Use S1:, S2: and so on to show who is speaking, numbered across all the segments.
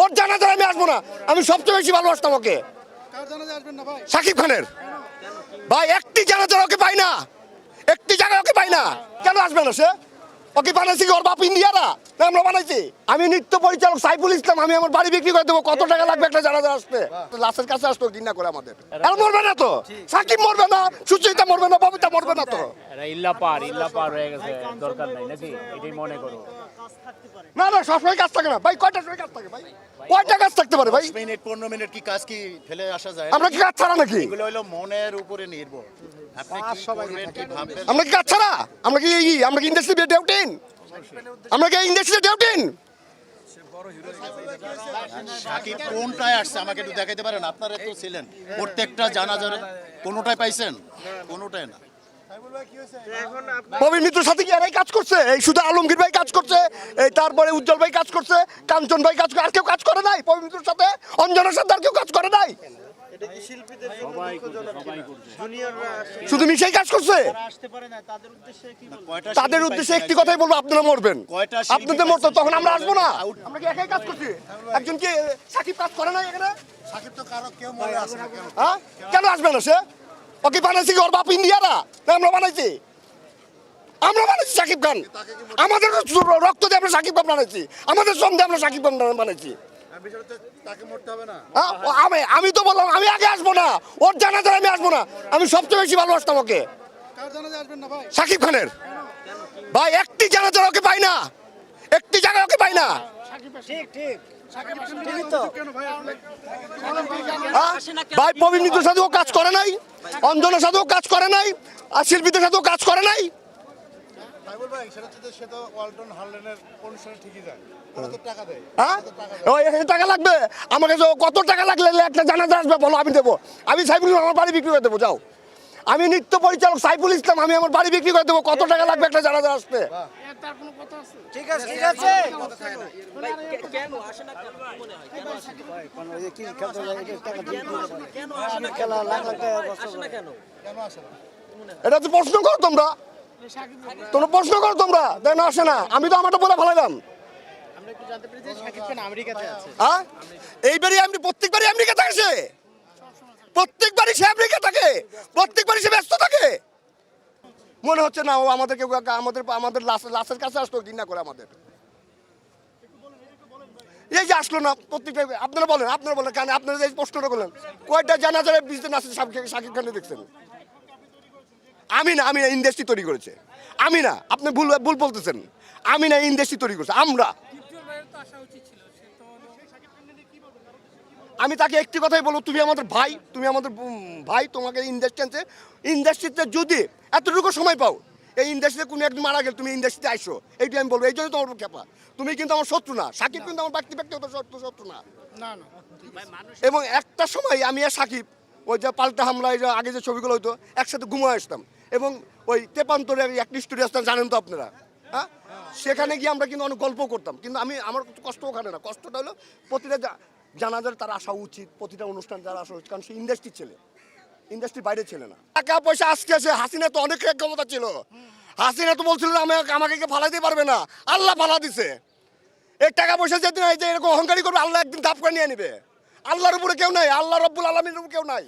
S1: ওর জানাজার আমি আসব না। আমি সবচেয়ে বেশি ভালোবাসতাম ওকে। সাকিব খানের। ভাই একটি জানাজার ওকে পাই না। একটি জায়গায় ওকে পাই না। কেন আসবে না সে? ওকে বানাইছি ওর বাপ ইন্ডিয়ারা? না আমরা বানাইছি। আমি নৃত্য পরিচালক সাইফুল ইসলাম আমি আমার বাড়ি বিক্রি করে দেবো। কত টাকা লাগবে একটা জানাজা আসতে? লাশের কাছে আসতো ঘৃণা করে আমাদের। আর মরবে না তো? সাকিব মরবে না সুচিতা মরবে না ববিতা মরবে না তো?
S2: ইল্লা পার ইল্লা পার হয়ে গেছে দরকার নাই নাকি? এটাই মনে করো।
S1: না না সবসময় কাজ থাকে না। ভাই কয়টা সময় কাজ থাকে ভাই? কয়টা কাজ থাকতে পারে ভাই?
S3: মিনিট পনেরো মিনিট কি কাজ কি ফেলে আসা যায়?
S1: আমরা কি কাজ ছাড়া নাকি?
S3: এগুলো হলো মনের উপরে নির্ভর।
S1: আমরা কি কাজ ছাড়া আমরা কি এই আমরা কি ইন্ডাস্ট্রি ডেউটিন আমরা কি ইন্ডাস্ট্রি ডেউটিন
S3: সাকিব কোনটায় আসছে? আমাকে একটু দেখাইতে পারেন? আপনারা তো ছিলেন। প্রত্যেকটা জানাজার। কোনোটাই পাইছেন? কোনোটাই না।
S1: ববি সাথে কি এরাই কাজ করছে? এই শুধু আলমগীর ভাই কাজ করছে এই তারপরে উজ্জ্বল ভাই কাজ করছে কাঞ্চন ভাই কাজ করে আর কেউ কাজ করে নাই ববি মিত্রর সাথে? অঞ্জনের সাথে আর কেউ কাজ করে নাই? শুধু মিশাই কাজ করছে? তাদের উদ্দেশ্যে একটি কথাই বলব আপনারা মরবেন।
S3: কয়টা
S1: আপনাদের মরতো তখন আমরা আসব না। আমরা কি একাই কাজ করছি? একজন কি সাকিব কাজ করে নাই এখানে?
S3: সাকিব তো কারও কেউ মনে আসে না কেন
S1: হ্যাঁ? কেন আসবে না সে? ওকে বানাইছি কি ওর বাপ ইন্ডিয়ারা? না আমরা বানাইছি। আমরা বানাইছি সাকিব খান। আমাদের রক্ত দিয়ে আমরা সাকিব খান বানাইছি। আমাদের সঙ্গে আমরা সাকিব খান বানাইছি।
S4: তাকে মরতে হবে না।
S1: ও আমি আমি তো বললাম আমি আগে আসব না। ওর জানাজার আমি আসব না। আমি সবচেয়ে বেশি ভালোবাসতাম ওকে।
S4: কার জানাজা আসবেন না ভাই?
S1: সাকিব খানের। ভাই একটি জানাজার ওকে পাই না। একটি জায়গায় ওকে পাই না।
S4: কেন ভাই
S1: হ্যাঁ? প্রবীণ সাথেও কাজ করে নাই। অঞ্জনের সাথেও কাজ করে নাই। আর শিল্পীদের সাথেও কাজ করে নাই।
S4: সাইবুল ভাই সেটা হচ্ছে সে তো ওয়ালটন হার্লেনের অনুষ্ঠানে ঠিকই যায়। টাকা দেয়।
S1: হ্যাঁ? ওই এখানে টাকা লাগবে? আমাকে কত টাকা লাগলে একটা জানাজা আসবে বলো আমি দেবো। আমি সাইফুল আমার বাড়ি বিক্রি করে দেবো যাও। আমি নৃত্য পরিচালক সাইফুল ইসলাম আমি আমার বাড়ি বিক্রি করে দেবো। কত টাকা লাগবে একটা জানাজা আসতে? এটা তো প্রশ্ন করো তোমরা। তোমরা প্রশ্ন করো তোমরা তাই না আসে না। আমি তো আমারটা বলে ফেলাইলাম। এইবারই আমি প্রত্যেকবারই আমেরিকা থাকে সে প্রত্যেকবারই সে আমেরিকা থাকে? প্রত্যেকবারই সে ব্যস্ত থাকে? মনে হচ্ছে না ও আমাদেরকে আমাদের আমাদের লাশ- লাশের কাছে আসতো ঘৃণা করে আমাদের। এই যে আসলো না প্রত্যেকটা আপনারা বলেন আপনারা বলেন কেন আপনারা যে প্রশ্নটা করলেন? কয়টা জানা যায় বিজনেস আছে সাকিব সাকিব খানে দেখছেন? আমি না আমি না ইন্ডাস্ট্রি তৈরি করেছে। আমি না আপনি ভুল ভুল বলতেছেন। আমি না ইন্ডাস্ট্রি তৈরি করেছে আমরা। আমি তাকে একটি কথাই বলব তুমি আমাদের ভাই তুমি আমাদের ভাই তোমাকে ইন্ডাস্ট্রি আনছে ইন্ডাস্ট্রিতে যদি এতটুকু সময় পাও এই ইন্ডাস্ট্রিতে কোনো একদিন মারা গেল তুমি ইন্ডাস্ট্রিতে আইসো এইটাই আমি বলব এই জন্য তোমার খেপা তুমি কিন্তু আমার শত্রু না সাকিব কিন্তু আমার ব্যক্তি ব্যক্তিগত শত্রু শত্রু না।
S4: না না।
S1: এবং একটা সময় আমি আর সাকিব ওই যে পাল্টা হামলা এই যে আগে যে ছবিগুলো হতো একসাথে ঘুমো আসতাম। এবং ওই তেপান্তরে একটি আসতাম জানেন তো আপনারা? হ্যাঁ? সেখানে গিয়ে আমরা কিন্তু অনেক গল্প করতাম। কিন্তু আমি, আমার কষ্ট ওখানে না। কষ্টটা হলো প্রতিটা জানাজার তার আসা উচিত, প্রতিটা অনুষ্ঠান তার আসা উচিত। কারণ সে ইন্ডাস্ট্রির ছেলে। ইন্ডাস্ট্রির বাইরে ছেলে না। টাকা পয়সা আজকে আছে হাসিনা তো অনেক ক্ষমতা ছিল। হাসিনা তো বলছিল আমাকে আমাকে কেউ ফালাইতে পারবে না। আল্লাহ ফালা দিছে। এই টাকা পয়সা যেদিন এই যে এরকম অহংকারী করবে, আল্লাহ একদিন ধাপ করে নিয়ে নেবে। আল্লাহর উপরে কেউ নাই, আল্লাহ রব্বুল আলমীর উপরে কেউ নাই।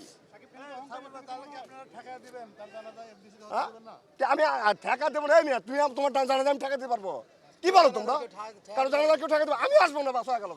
S1: আমি আ- ঠেকা দেবো না তুমি আম- তোমার জানা আমি ঠেকা দিতে পারব। কি বলো তোমরা? কারও জানা কেউ ঠেকা দেবো? আমি আসব না বাসা গেল